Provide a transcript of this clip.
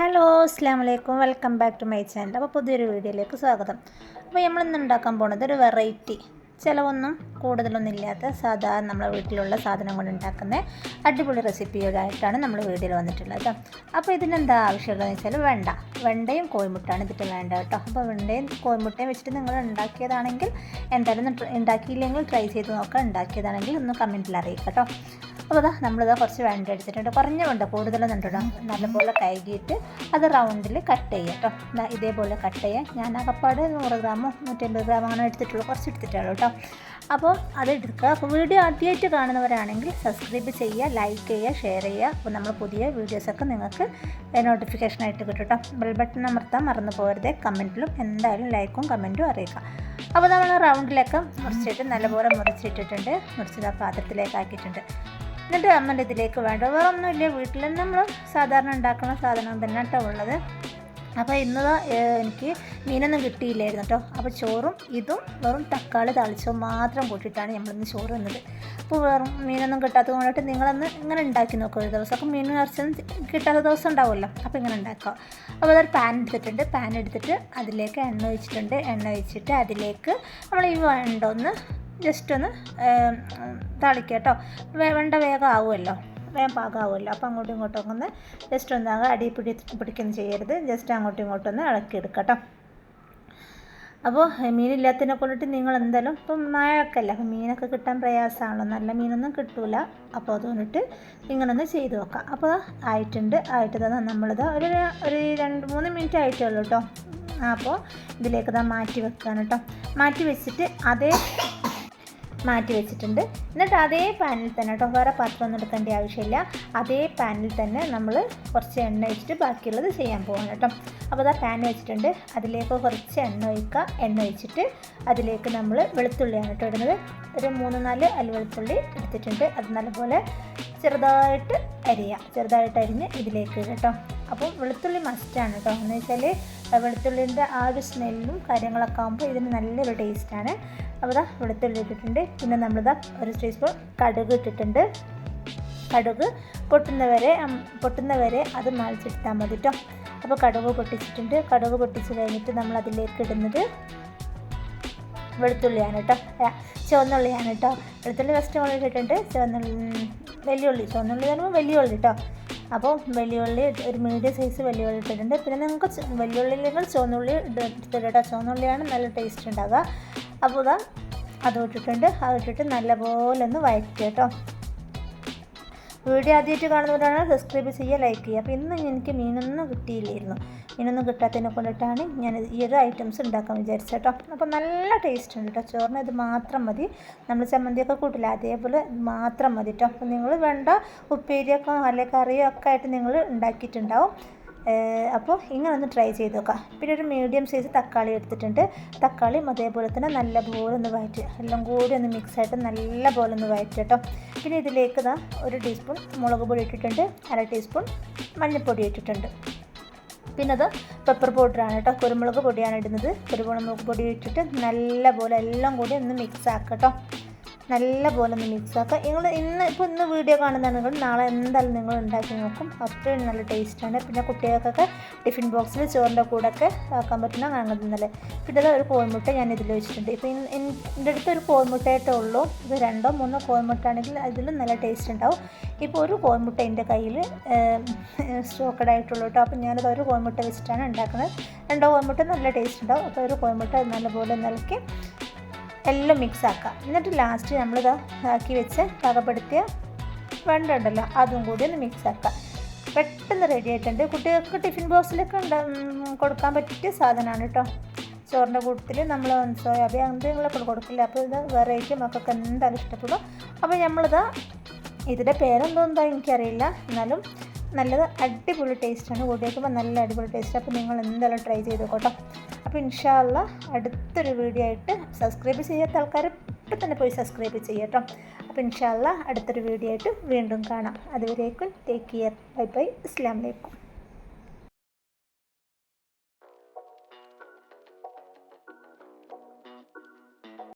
Hello അസ്സാം വലൈക്കും welcome back to my channel. അപ്പോൾ പുതിയൊരു വീഡിയോയിലേക്ക് സ്വാഗതം. അപ്പോൾ നമ്മൾ ഇന്ന് ഉണ്ടാക്കാൻ പോകുന്നത് ഒരു വെറൈറ്റി. ചിലവൊന്നും കൂടുതലൊന്നും ഇല്ലാത്ത സാധാരണ നമ്മളെ വീട്ടിലുള്ള സാധനം കൊണ്ട് ഉണ്ടാക്കുന്ന അടിപൊളി റെസിപ്പികളായിട്ടാണ് നമ്മൾ വീഡിയോയിൽ വന്നിട്ടുള്ളത്. അപ്പോൾ ഇതിനെന്താ ആവശ്യമുള്ളതെന്ന് വെച്ചാൽ വെണ്ട. വെണ്ടയും കോഴിമുട്ടാണ് ഇതിട്ട് വേണ്ട കേട്ടോ. അപ്പോൾ വെണ്ടയും കോഴിമുട്ടയും വെച്ചിട്ട് നിങ്ങൾ ഉണ്ടാക്കിയതാണെങ്കിൽ എന്തായാലും ഉണ്ടാക്കിയില്ലെങ്കിൽ ട്രൈ ചെയ്ത് നോക്കാം ഉണ്ടാക്കിയതാണെങ്കിൽ ഒന്ന് കമന്റിൽ അറിയിക്കാം കേട്ടോ. അപ്പോൾ അതാ നമ്മളിതാ കുറച്ച് വെണ്ട എടുത്തിട്ടുണ്ട്. കുറഞ്ഞ വെണ്ട കൂടുതലൊന്നും ഉണ്ടോ നല്ലപോലെ കഴുകിയിട്ട് അത് റൗണ്ടിൽ കട്ട് ചെയ്യുക കേട്ടോ. ഇതേപോലെ കട്ട് ചെയ്യാം ഞാൻ അകപ്പാട് നൂറ് ഗ്രാമോ നൂറ്റമ്പത് ഗ്രാമോ അങ്ങനെ എടുത്തിട്ടുള്ളൂ. കുറച്ച് എടുത്തിട്ടുള്ളൂ കേട്ടോ. അപ്പോൾ അത് എടുക്കുക. അപ്പോൾ വീഡിയോ ആദ്യമായിട്ട് കാണുന്നവരാണെങ്കിൽ സബ്സ്ക്രൈബ് ചെയ്യുക ലൈക്ക് ചെയ്യുക ഷെയർ ചെയ്യുക. അപ്പോൾ നമ്മൾ പുതിയ വീഡിയോസൊക്കെ നിങ്ങൾക്ക് നോട്ടിഫിക്കേഷൻ ആയിട്ട് കിട്ടും കേട്ടോ. ബെൽ ബട്ടൺ അമർത്താൻ മറന്നു പോകരുത്. കമന്റിലും എന്തായാലും ലൈക്കും കമന്റും അറിയിക്കുക. അപ്പോൾ നമ്മൾ റൗണ്ടിലൊക്കെ മുറിച്ചിട്ട് നല്ലപോലെ മുറിച്ചിട്ടിട്ടുണ്ട്. മുറിച്ചത് ആ പാത്രത്തിലേക്ക് ആക്കിയിട്ടുണ്ട്. എന്നിട്ട് നമ്മൾ ഇതിലേക്ക് വേണ്ട. വേറെ ഒന്നുമില്ല വീട്ടിൽ നമ്മൾ സാധാരണ ഉണ്ടാക്കുന്ന സാധനം തന്നെ കേട്ടോ ഉള്ളത്. അപ്പോൾ ഇന്ന് എനിക്ക് മീനൊന്നും കിട്ടിയില്ലായിരുന്നു കേട്ടോ അപ്പോൾ ചോറും ഇതും വെറും തക്കാളി തളിച്ചോ മാത്രം കൂട്ടിയിട്ടാണ് നമ്മളിന്ന് ചോറ് വന്നത് അപ്പോൾ വെറും മീനൊന്നും കിട്ടാത്തത് കൊണ്ടിട്ട് നിങ്ങളൊന്ന് ഇങ്ങനെ ഉണ്ടാക്കി നോക്കുക ഒരു ദിവസം. അപ്പോൾ മീനും ഇറച്ചൊന്നും കിട്ടാത്ത ദിവസം ഉണ്ടാവുമല്ലോ. അപ്പോൾ ഇങ്ങനെ ഉണ്ടാക്കുക അപ്പോൾ അതൊരു പാൻ എടുത്തിട്ടുണ്ട്. പാൻ എടുത്തിട്ട് അതിലേക്ക് എണ്ണ ഒഴിച്ചിട്ടുണ്ട്. എണ്ണ ഒഴിച്ചിട്ട് അതിലേക്ക് നമ്മൾ ഈ വേണ്ട ഒന്ന് ജസ്റ്റ് ഒന്ന് തളിക്കുക കേട്ടോ വേണ്ട വേഗം ആവുമല്ലോ വേഗം പാകമാവുമല്ലോ അപ്പോൾ അങ്ങോട്ടും ഇങ്ങോട്ടും ഒന്ന് ജസ്റ്റ് ഒന്ന് അടി പിടി പിടിക്കുന്നു ചെയ്യരുത്. ജസ്റ്റ് അങ്ങോട്ടും ഇങ്ങോട്ടും ഒന്ന് ഇളക്കിയെടുക്കുക കേട്ടോ അപ്പോൾ മീനില്ലാത്തതിനെ കൊണ്ടിട്ട് നിങ്ങൾ എന്തായാലും ഇപ്പം മഴയൊക്കെ അല്ല അപ്പം മീനൊക്കെ കിട്ടാൻ പ്രയാസമാണല്ലോ. നല്ല മീനൊന്നും കിട്ടൂല. അപ്പോൾ അതുകൊണ്ടിട്ട് ഇങ്ങനൊന്ന് ചെയ്ത് നോക്കാം. അപ്പോൾ ആയിട്ടുണ്ട്. ആയിട്ട് തന്നെ നമ്മളിത് ഒരു ഒരു രണ്ട് മൂന്ന് മിനിറ്റ് ആയിട്ടേ ഉള്ളൂ കേട്ടോ. അപ്പോൾ ഇതിലേക്ക് ഇതാ മാറ്റി വെക്കുകയാണ് കേട്ടോ. മാറ്റി വെച്ചിട്ട് അതേ മാറ്റി വെച്ചിട്ടുണ്ട്. എന്നിട്ട് അതേ പാനിൽ തന്നെ കേട്ടോ വേറെ പാത്രമൊന്നും എടുക്കേണ്ട ആവശ്യമില്ല. അതേ പാനിൽ തന്നെ നമ്മൾ കുറച്ച് എണ്ണ വെച്ചിട്ട് ബാക്കിയുള്ളത് ചെയ്യാൻ പോകണം കേട്ടോ അപ്പോൾ അതാ പാൻ വെച്ചിട്ടുണ്ട്. അതിലേക്ക് കുറച്ച് എണ്ണ ഒഴിക്കുക. എണ്ണ ഒഴിച്ചിട്ട് അതിലേക്ക് നമ്മൾ വെളുത്തുള്ളിയാണ് കേട്ടോ ഇടുന്നത്. ഒരു മൂന്ന് നാല് അല്ലി വെളുത്തുള്ളി എടുത്തിട്ടുണ്ട്. അത് നല്ലപോലെ ചെറുതായിട്ട് അരിയാം ചെറുതായിട്ട് അരിഞ്ഞ് ഇതിലേക്ക് കേട്ടോ അപ്പോൾ വെളുത്തുള്ളി മസ്റ്റാണ് കേട്ടോ എന്ന് വെച്ചാൽ വെളുത്തുള്ളിന്റെ ആ ഒരു സ്മെല്ലും കാര്യങ്ങളൊക്കെ ആകുമ്പോൾ ഇതിന് നല്ലൊരു ടേസ്റ്റാണ് അപ്പോൾ വെളുത്തുള്ളി ഇട്ടിട്ടുണ്ട്. പിന്നെ നമ്മളിതാ ഒരു ടീസ്പൂൺ കടുക് ഇട്ടിട്ടുണ്ട്. കടുക് പൊട്ടുന്നവരെ പൊട്ടുന്നവരെ അത് മറിച്ചിട്ടാൽ മതി കേട്ടോ അപ്പോൾ കടുക് പൊട്ടിച്ചിട്ടുണ്ട്. കടുക് പൊട്ടിച്ച് കഴിഞ്ഞിട്ട് നമ്മൾ അതിലേക്ക് ഇടുന്നത് വെളുത്തുള്ളിയാണ് കേട്ടോ ചുവന്നുള്ളിയാണ് കേട്ടോ വെളുത്തുള്ളി ഫസ്റ്റ് നമ്മൾ ഇട്ടിട്ടുണ്ട്. ചുവന്നുള്ളി വെല്ലുള്ളി ചുവന്നുള്ളി പറയുമ്പോൾ വലിയുള്ളി കേട്ടോ അപ്പോൾ വെല്ലുള്ളി ഒരു മീഡിയം സൈസ് വലിയുള്ളി ഇട്ടിട്ടുണ്ട്. പിന്നെ നിങ്ങൾക്ക് വലിയുള്ളിയില്ലെങ്കിൽ ചുവന്നുള്ളി എടുത്തിട്ട് ചുവന്നുള്ളിയാണ് നല്ല ടേസ്റ്റ് ഉണ്ടാകുക അപ്പോൾ ഇതാ അത് ഇട്ടിട്ടുണ്ട്. അത് ഇട്ടിട്ട് നല്ലപോലെ ഒന്ന് വഴറ്റുക കേട്ടോ. വീഡിയോ ആദ്യമായിട്ട് കാണുന്നവരാണ് സബ്സ്ക്രൈബ് ചെയ്യുക ലൈക്ക് ചെയ്യുക. അപ്പോൾ ഇന്ന് എനിക്ക് മീനൊന്നും കിട്ടിയില്ലായിരുന്നു. മീനൊന്നും കിട്ടാത്തതിനെ കൊണ്ടിട്ടാണ് ഞാൻ ഈ ഒരു ഐറ്റംസ് ഉണ്ടാക്കാൻ വിചാരിച്ചത് കേട്ടോ. അപ്പോൾ നല്ല ടേസ്റ്റ് ഉണ്ട് കേട്ടോ. ചോറിന് ഇത് മാത്രം മതി. നമ്മൾ ചമ്മന്തിയൊക്കെ കൂട്ടില്ല. അതേപോലെ മാത്രം മതി കേട്ടോ. അപ്പോൾ നിങ്ങൾ വേണ്ട ഉപ്പേരിയൊക്കെ അല്ലെങ്കിൽ കറിയോ ഒക്കെ ആയിട്ട് നിങ്ങൾ ഉണ്ടാക്കിയിട്ടുണ്ടാവും. അപ്പോൾ ഇങ്ങനെ ഒന്ന് ട്രൈ ചെയ്ത് നോക്കാം. പിന്നെ ഒരു മീഡിയം സൈസ് തക്കാളി എടുത്തിട്ടുണ്ട്. തക്കാളിയും അതേപോലെ തന്നെ നല്ല പോലെ ഒന്ന് വഴറ്റുക എല്ലാം കൂടി ഒന്ന് മിക്സ് ആയിട്ട് നല്ലപോലെ ഒന്ന് വഴറ്റുക കേട്ടോ. പിന്നെ ഇതിലേക്ക് ഇതാ ഒരു ടീസ്പൂൺ മുളക് പൊടി ഇട്ടിട്ടുണ്ട്. അര ടീസ്പൂൺ മഞ്ഞൾപ്പൊടി ഇട്ടിട്ടുണ്ട്. പിന്നെ അത് പെപ്പർ പൗഡറാണ് കേട്ടോ. കുരുമുളക് പൊടിയാണ് ഇടുന്നത്. കുരുമുളക് പൊടി ഇട്ടിട്ട് നല്ല പോലെ എല്ലാം കൂടി ഒന്ന് മിക്സ് ആക്കുക കേട്ടോ. നല്ലപോലെ ഒന്ന് മിക്സ് ആക്കുക നിങ്ങൾ ഇന്ന് ഇപ്പോൾ ഇന്ന് വീഡിയോ കാണുന്ന നിങ്ങൾ. നാളെ എന്തായാലും നിങ്ങൾ ഉണ്ടാക്കി നോക്കും. അത്രയും നല്ല ടേസ്റ്റാണ് പിന്നെ കുട്ടികൾക്കൊക്കെ ടിഫിൻ ബോക്സിൽ ചോറിന്റെ കൂടെ ഒക്കെ ആക്കാൻ പറ്റുന്ന അങ്ങനെ നല്ല പിന്നെ ഒരു കോഴിമുട്ട ഞാൻ ഇതിൽ വെച്ചിട്ടുണ്ട് ഇപ്പോൾ എന്റെ അടുത്ത് ഒരു കോഴിമുട്ടയായിട്ടേ ഉള്ളൂ. ഇത് രണ്ടോ മൂന്നോ കോഴിമുട്ട ആണെങ്കിൽ അതിലും നല്ല ടേസ്റ്റ് ഉണ്ടാവും. ഇപ്പോൾ ഒരു കോഴിമുട്ട എന്റെ കയ്യിൽ സ്റ്റോക്കഡ് ആയിട്ടുള്ളൂ കേട്ടോ അപ്പോൾ ഞാനത് ഒരു കോഴിമുട്ട വെച്ചിട്ടാണ് ഉണ്ടാക്കുന്നത്. രണ്ടോ കോഴിമുട്ട നല്ല ടേസ്റ്റ് ഉണ്ടാവും. അപ്പോൾ ഒരു കോഴിമുട്ട നല്ലപോലെ നിലയ്ക്ക് എല്ലാം മിക്സ് ആക്കുക എന്നിട്ട് ലാസ്റ്റ് നമ്മളിത് ആക്കി വെച്ച് പാകപ്പെടുത്തിയ വെണ്ട ഉണ്ടല്ലോ അതും കൂടി ഒന്ന് മിക്സ് ആക്കുക പെട്ടെന്ന് റെഡി ആയിട്ടുണ്ട്. കുട്ടികൾക്ക് ടിഫിൻ ബോക്സിലൊക്കെ ഉണ്ട് കൊടുക്കാൻ പറ്റിയ സാധനമാണ് കേട്ടോ ചോറിന്റെ കൂട്ടത്തിൽ നമ്മൾ സോയാബീൻ അങ്ങനെ കൊടുക്കില്ല? അപ്പോൾ ഇത് വെറൈറ്റി മക്കൾക്ക് എന്തായാലും ഇഷ്ടപ്പെടും. അപ്പോൾ നമ്മളിത് ഇതിന്റെ പേരെന്തോന്നാ എനിക്കറിയില്ല. എന്നാലും നല്ലത് അടിപൊളി ടേസ്റ്റാണ് കൂട്ടിയേക്കുമ്പോൾ നല്ല അടിപൊളി ടേസ്റ്റ് അപ്പോൾ നിങ്ങൾ എന്തായാലും ട്രൈ ചെയ്ത് നോക്കട്ടോ അപ്പോൾ ഇൻഷാല്ല അടുത്തൊരു വീഡിയോ ആയിട്ട് സബ്സ്ക്രൈബ് ചെയ്യാത്ത ആൾക്കാർ ഇപ്പം തന്നെ പോയി സബ്സ്ക്രൈബ് ചെയ്യട്ടോ അപ്പോൾ ഇൻഷാല്ല അടുത്തൊരു വീഡിയോ ആയിട്ട് വീണ്ടും കാണാം. അതുവരേക്കും ടേക്ക് കെയർ ബൈ ബൈ ഇസ്ലാം വലൈക്കും